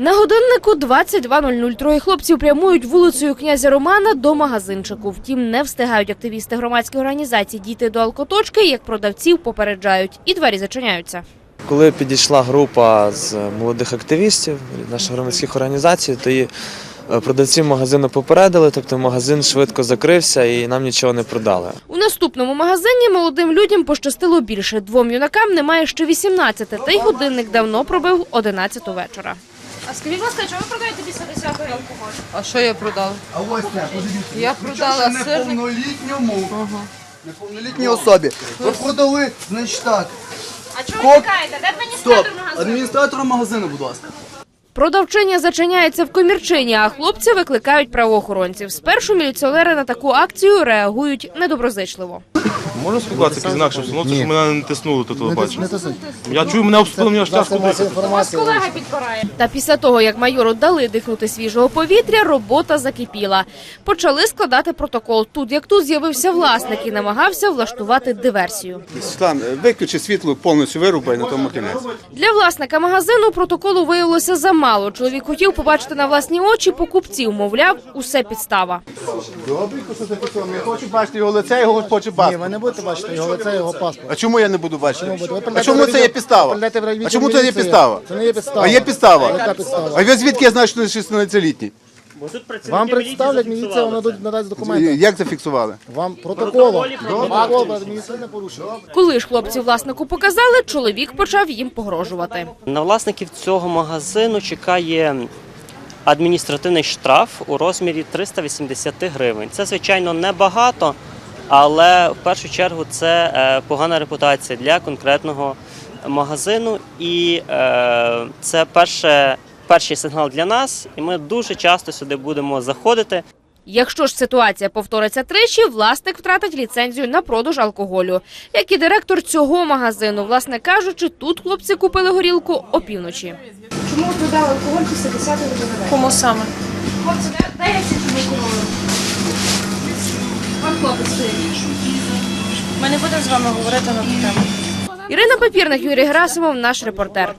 На годиннику 22.00 троє хлопців прямують вулицею князя Романа до магазинчику. Втім, не встигають активісти громадської організації дійти до алкоточки, як продавців попереджають, і двері зачиняються. Коли підійшла група з молодих активістів наших громадських організацій, то і е, продавці магазину попередили, тобто магазин швидко закрився і нам нічого не продали. У наступному магазині молодим людям пощастило більше. Двом юнакам немає ще 18, та й годинник давно пробив 11 вечора. А скажіть, будь ласка, чого ви продаєте після 10 алкоголь? А що я продала? А ось це, подивіться. Я продала сирник. неповнолітньому. Неповнолітній особі. Ви продали, значить так. А чого Коп- тікаєте? Де Стоп. Адміністратора магазину, будь ласка. Продавчиня зачиняється в комірчині, а хлопці викликають правоохоронців. Спершу міліціонери на таку акцію реагують недоброзичливо. Можна спілкуватися якось інакше обстановці, щоб мене не тиснули тут телебачення. Я чую, мене обступили, мені аж тяжко дихати. Колега підпирає. Та після того, як майору дали дихнути свіжого повітря, робота закипіла. Почали складати протокол. Тут як тут з'явився власник і намагався влаштувати диверсію. Світлан, виключи світло, повністю вирубай на тому кінець. Для власника магазину протоколу виявилося замало. Чоловік хотів побачити на власні очі покупців. Мовляв, усе підстава. Добренько, що. Я хочу бачити його лице, я його хочу бачити. Будете бачити його лице, його паспорт. А чому я не буду бачити? А чому це є підстава? А чому це є підстава? Це не є підстава. А є підстава? Яка підстава? А ви звідки я знаю, що ти 16-літній? Вам представлять, міліція вам надуть надасть документи. Як зафіксували? Вам протоколом. Протокол про адміністративне порушення. Коли ж хлопці власнику показали, чоловік почав їм погрожувати. На власників цього магазину чекає адміністративний штраф у розмірі 380 гривень. Це, звичайно, небагато, але в першу чергу це е, погана репутація для конкретного магазину. І е, це перше, перший сигнал для нас, і ми дуже часто сюди будемо заходити. Якщо ж ситуація повториться тричі, власник втратить ліцензію на продаж алкоголю. Як і директор цього магазину, власне кажучи, тут хлопці купили горілку опівночі. Чому ви продали алкоголь після 10 години? Кому саме? Хлопці, де я чому Ми не будемо з вами говорити на ту тему. Ірина Папірник, Юрій Герасимов, наш репортер.